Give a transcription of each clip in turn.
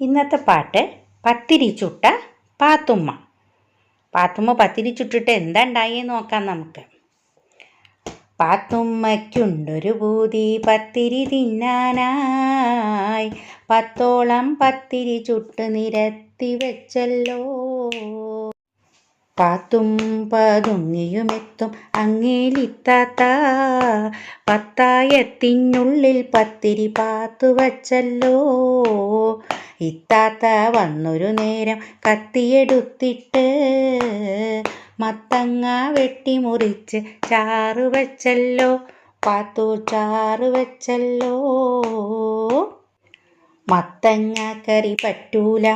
ഇന്നത്തെ പാട്ട് പത്തിരി ചുട്ട പാത്തുമ്മ. പാത്തുമ്മ പത്തിരി ചുട്ടിട്ട് എന്താ ഉണ്ടായെന്ന് നോക്കാം നമുക്ക്. പാത്തുമ്മയ്ക്കുണ്ടൊരു ഭൂതി പത്തിരി തിന്നാനായി. പത്തോളം പത്തിരി ചുട്ട് നിരത്തി വെച്ചല്ലോ. പാത്തും പതുങ്ങിയുമെത്തും അങ്ങേലിത്താത്ത. പത്തായത്തിനുള്ളിൽ പത്തിരി പാത്തു വച്ചല്ലോ. ഇത്താത്ത വന്നൊരു നേരം കത്തിയെടുത്തിട്ട് മത്തങ്ങ വെട്ടി മുറിച്ച് ചാറ് വെച്ചല്ലോ പാത്തു ചാറ് വെച്ചല്ലോ. മത്തങ്ങ കറി പറ്റൂല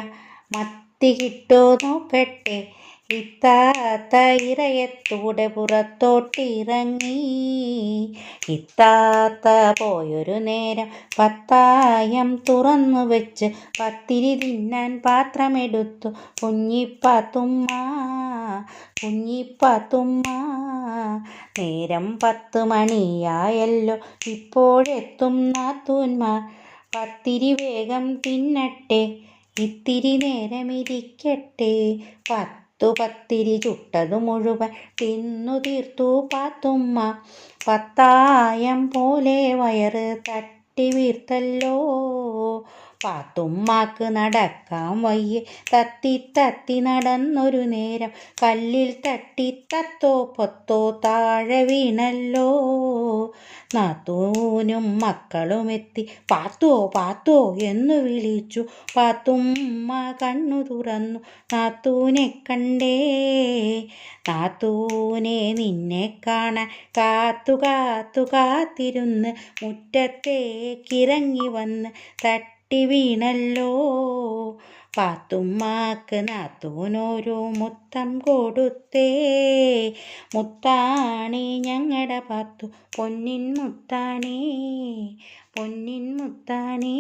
മത്തി കിട്ടോ നോക്കട്ടെ ഇത്താത്ത ഇറയത്തൂടെ പുറത്തോട്ടിറങ്ങി. ഇത്താത്ത പോയൊരു നേരം പത്തായം തുറന്നു വെച്ച് പത്തിരി തിന്നാൻ പാത്രമെടുത്തു. കുഞ്ഞിപ്പാത്തുമ്മ കുഞ്ഞിപ്പാത്തുമ്മ നേരം പത്ത് മണിയായല്ലോ ഇപ്പോഴെത്തും നാത്തൂന്മാർ പത്തിരി വേഗം തിന്നട്ടെ ഇത്തിരി നേരമിരിക്കട്ടെ പത്തു പത്തിരി ചുട്ടതു മുഴുവൻ തിന്നു തീർത്തു പാത്തുമ്മ. പത്തായം പോലെ വയറ് തട്ടി വീർത്തല്ലോ. പാത്തുമ്മാക്ക് നടക്കാൻ വയ്യ. തത്തി തത്തി നടന്നൊരു നേരം കല്ലിൽ തട്ടി തത്തോ പൊത്തോ താഴെ വീണല്ലോ. നാത്തൂനും മക്കളും എത്തി. പാത്തോ പാത്തോ എന്ന് വിളിച്ചു. പാത്തുമ്മ കണ്ണു തുറന്നു. നാത്തൂനെ കണ്ടേ. നാത്തൂനെ നിന്നെ കാണാൻ കാത്തു കാത്തു കാത്തിരുന്ന് മുറ്റത്തേക്കിറങ്ങി വന്ന് തട്ടി വീണല്ലോ. പാത്തുമ്മാക്ക് നാത്തൂനൊരു മുത്തം കൊടുത്തേ. മുത്താണി ഞങ്ങളുടെ പാത്തു പൊന്നിൻ മുത്താണി പൊന്നിൻ മുത്താണി.